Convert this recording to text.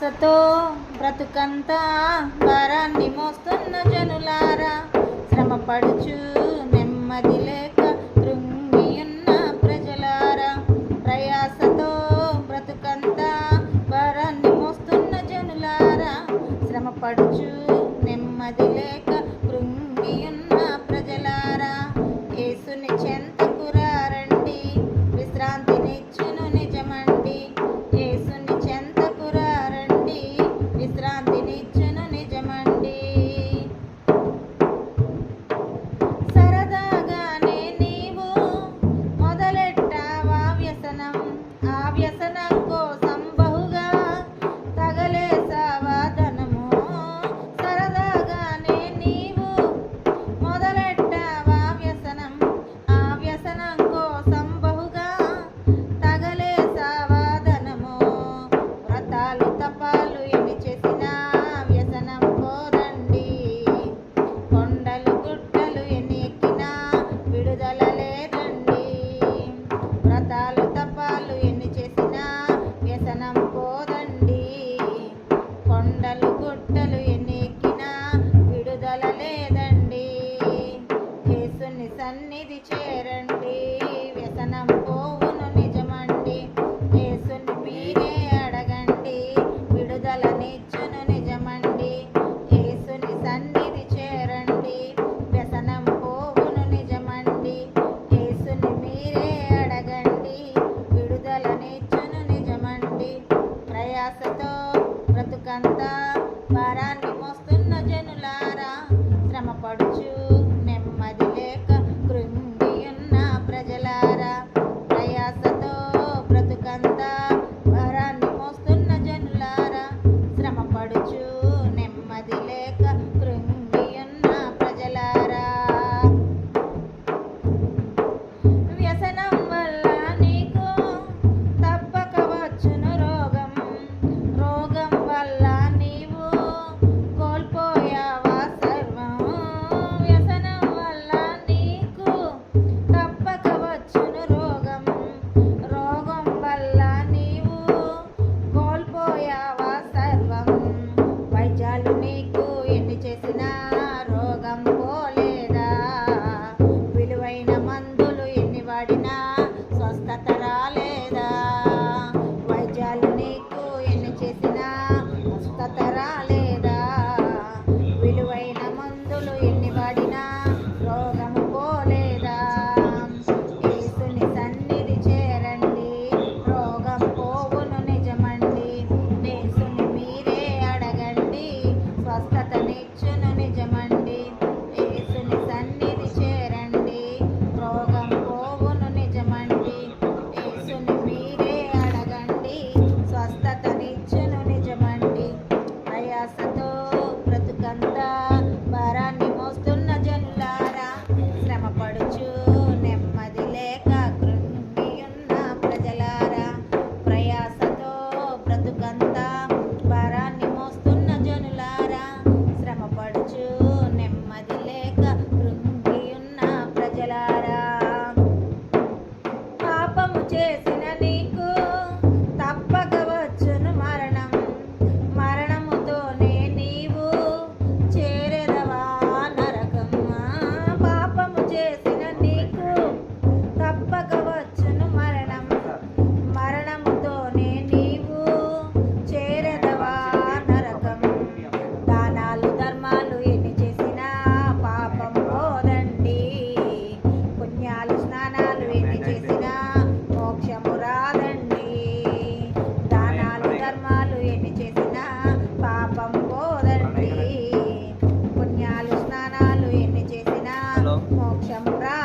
సతో బ్రతుకంతా భారాన్ని మోస్తున్న జనులారా శ్రమపడుచు నెమ్మది లేక కృంగియున్న ప్రజలారా. ప్రయాసతో బ్రతుకంతా భారాన్ని మోస్తున్న జనులారా శ్రమపడుచు నెమ్మది లేక చేసిన వ్యసనం కొండలు గుట్టలు ఎన్నెక్కిన విడుదల లేదండి. యేసుని సన్నిధి చేరండి. tchau pra